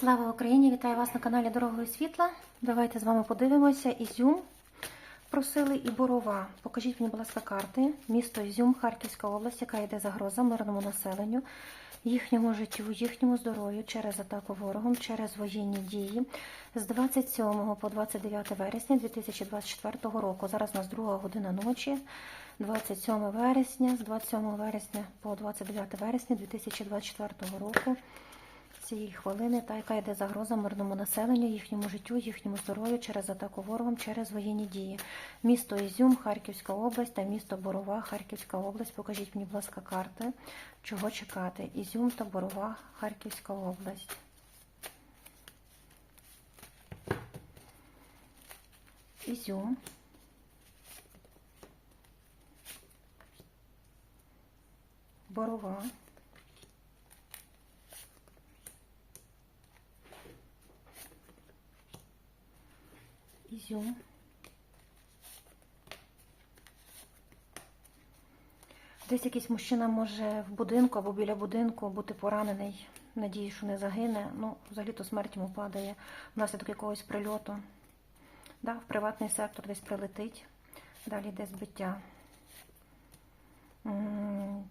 Слава Україні! Вітаю вас на каналі Дорогою Світла. Давайте з вами подивимося. Ізюм просили і Борова. Покажіть мені, будь ласка, карти. Місто Ізюм, Харківська область, яка йде загроза мирному населенню, їхньому життю, їхньому здоров'ю через атаку ворогом, через воєнні дії з 27 по 29 вересня 2024 року. Зараз у нас друга година ночі. 27 вересня, з 27 вересня по 29 вересня 2024 року цієї хвилини, та яка йде загроза мирному населенню, їхньому життю, їхньому здоров'ю через атаку ворогом, через воєнні дії. Місто Ізюм, Харківська область та місто Борова, Харківська область. Покажіть мені, будь ласка, карти. Чого чекати? Ізюм та Борова, Харківська область. Ізюм. Борова. Ізюм. Десь якийсь мужчина може в будинку або біля будинку бути поранений. Надію, що не загине. Ну, взагалі-то смерть йому падає внаслідок якогось прильоту. Да, в приватний сектор десь прилетить. Далі йде збиття.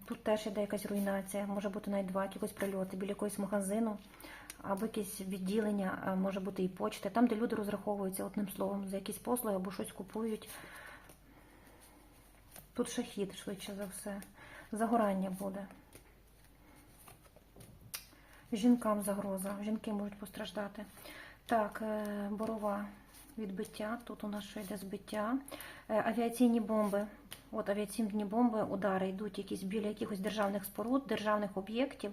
Тут теж іде якась руйнація, може бути навіть два якихось прильоти біля якогось магазину, або якесь відділення, може бути і почта, там, де люди розраховуються одним словом за якісь послуги або щось купують. Тут шахід, швидше за все. Загорання буде. Жінкам загроза, жінки можуть постраждати. Так, е, борова відбиття. Тут у нас що йде збиття. Е, Авіаційні бомби. От авіаційні бомби, удари йдуть якісь біля якихось державних споруд, державних об'єктів,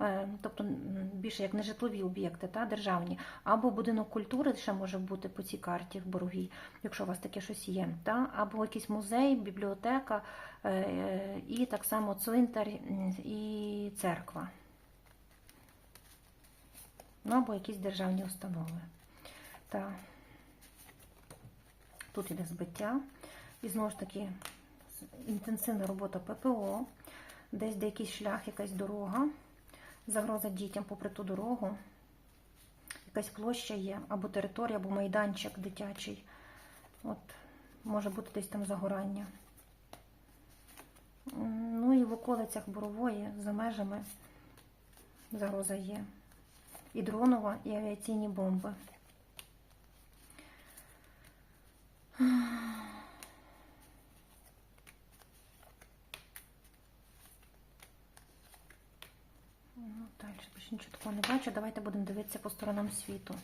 е, тобто більше як нежитлові об'єкти, та державні, або будинок культури ще може бути по цій карті в Боровій, якщо у вас таке щось є, та або якийсь музей, бібліотека, е, і так само цвинтар і церква. Ну, або якісь державні установи. Так. Тут іде збиття. І знову ж таки інтенсивна робота ППО, десь де якийсь шлях, якась дорога, загроза дітям попри ту дорогу, якась площа є, або територія, або майданчик дитячий. От, може бути десь там загорання. Ну і в околицях Борової, за межами загроза є. І дронова, і авіаційні бомби. Ну, далі більше нічого такого не бачу. Давайте будемо дивитися по сторонам світу.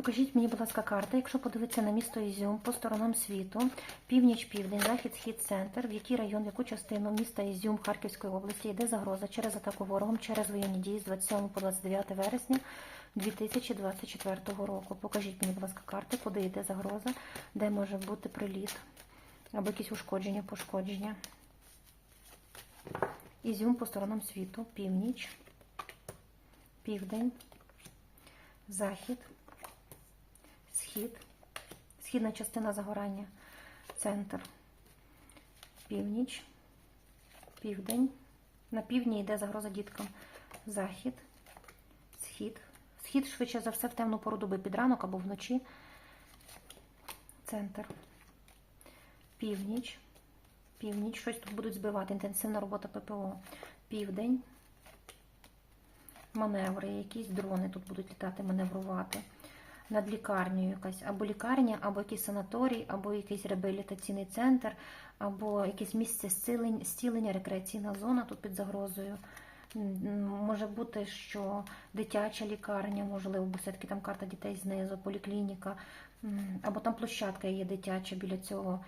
Покажіть мені, будь ласка, карта, якщо подивитися на місто Ізюм по сторонам світу, північ, південь, захід, схід, центр, в який район, в яку частину міста Ізюм Харківської області йде загроза через атаку ворогом, через воєнні дії з 27 по 29 вересня 2024 року. Покажіть мені, будь ласка, карти, куди йде загроза, де може бути приліт або якісь ушкодження, пошкодження. Ізюм по сторонам світу, північ, південь, захід, схід, східна частина загорання, центр, північ, південь. На півдні йде загроза діткам. Захід, схід. Схід, швидше за все, в темну пору доби під ранок або вночі. Центр. Північ. Північ. Щось тут будуть збивати. Інтенсивна робота ППО. Південь. Маневри, якісь дрони тут будуть літати, маневрувати. Над лікарнею якась або лікарня, або якийсь санаторій, або якийсь реабілітаційний центр, або якесь місце зцілення, рекреаційна зона тут під загрозою. Може бути, що дитяча лікарня, можливо, бо все-таки там карта дітей знизу, поліклініка, або там площадка є дитяча біля цього,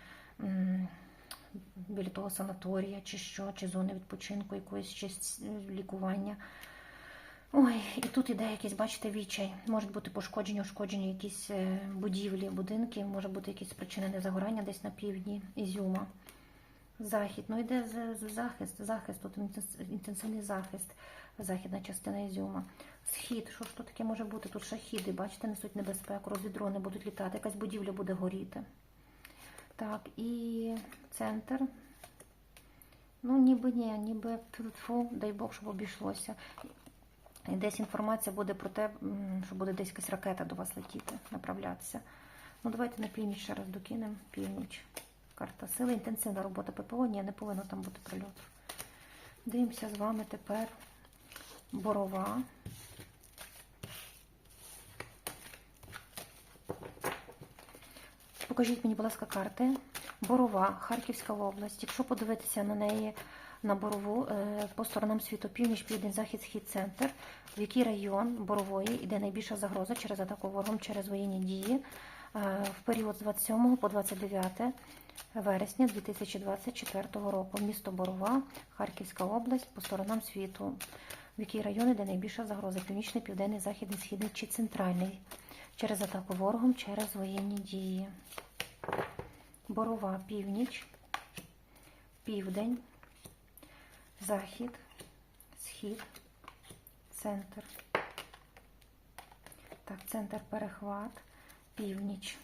біля того санаторія, чи що, чи зони відпочинку, якоїсь чи лікування. Ой, і тут іде якийсь, бачите, відчай. Можуть бути пошкоджені, ушкоджені якісь е, будівлі, будинки, може бути якісь спричинене загорання десь на півдні Ізюма. Захід. Ну йде захист, захист, тут інтенсивний захист, західна частина Ізюма. Схід, що ж тут таке може бути? Тут шахіди, бачите, несуть небезпеку, розвідрони будуть літати, якась будівля буде горіти. Так, і центр. Ну, ніби ні, ніби фу, дай Бог, щоб обійшлося. Десь інформація буде про те, що буде десь якась ракета до вас летіти, направлятися. Ну, давайте на північ ще раз докинемо. Північ. Карта сили, інтенсивна робота ППО. Ні, не повинно там бути прильоту. Дивимося з вами тепер борова. Покажіть мені, будь ласка, карти. Борова, Харківська область. Якщо подивитися на неї на борову е, по сторонам світу, північ, південь, захід, схід, центр, в який район борової йде найбільша загроза через атаку ворогом, через воєнні дії е, в період з 27 по 29 вересня 2024 року. Місто Борова, Харківська область по сторонам світу. В який район йде найбільша загроза? Північний, південний, західний, східний чи центральний? Через атаку ворогом, через воєнні дії. Борова, північ, південь, захід, схід, центр. Так, центр перехват, північ.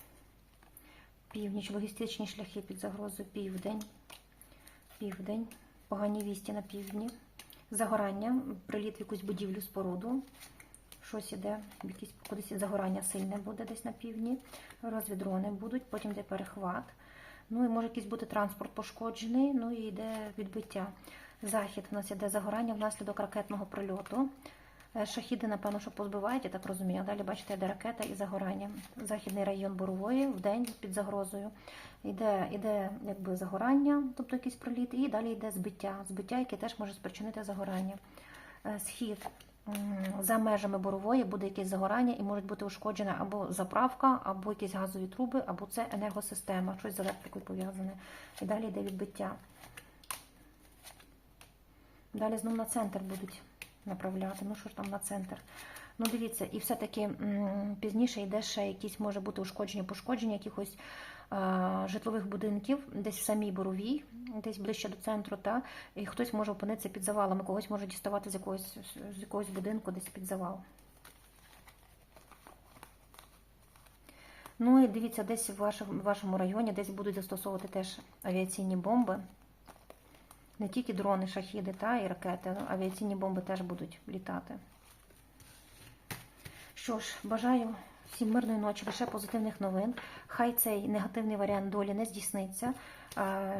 Північ, логістичні шляхи під загрозою, південь, південь, погані вісті на півдні, загорання, приліт в якусь будівлю споруду. Щось іде, якісь кудись загорання сильне буде десь на півдні, розвідрони будуть, потім йде перехват. Ну і може якийсь бути транспорт пошкоджений, ну і йде відбиття. Захід у нас іде загорання внаслідок ракетного прильоту. Е, Шахіди, напевно, що позбивають, я так розумію. Далі бачите, йде ракета і загорання. Західний район Борової в день під загрозою. Йде, йде якби загорання, тобто якийсь приліт, і далі йде збиття. Збиття, яке теж може спричинити загорання. Е, Схід за межами борової буде якесь загорання і може бути ушкоджена або заправка, або якісь газові труби, або це енергосистема, щось з електрикою пов'язане. І далі йде відбиття. Далі знов на центр будуть направляти. Ну що ж там на центр? Ну, дивіться, і все-таки пізніше йде ще якісь може бути ушкодження, пошкодження якихось а, житлових будинків, десь в самій боровій, десь ближче до центру, та і хтось може опинитися під завалами, когось може діставати з якогось з якогось будинку, десь під завал. Ну і дивіться, десь в вашому, в вашому районі десь будуть застосовувати теж авіаційні бомби. Не тільки дрони, шахіди та і ракети, ну, авіаційні бомби теж будуть літати. Що ж, бажаю всім мирної ночі, лише позитивних новин. Хай цей негативний варіант долі не здійсниться,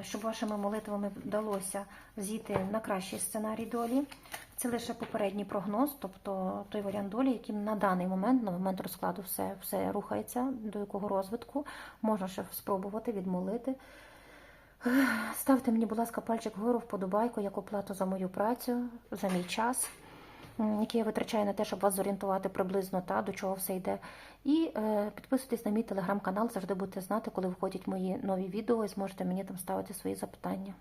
щоб вашими молитвами вдалося зійти на кращий сценарій долі. Це лише попередній прогноз, тобто той варіант долі, яким на даний момент, на момент розкладу, все, все рухається, до якого розвитку можна ще спробувати відмолити. Ставте мені, будь ласка, пальчик вгору, вподобайку, як оплату за мою працю, за мій час, який я витрачаю на те, щоб вас зорієнтувати приблизно та, до чого все йде. І е, підписуйтесь на мій телеграм-канал, завжди будете знати, коли виходять мої нові відео, і зможете мені там ставити свої запитання.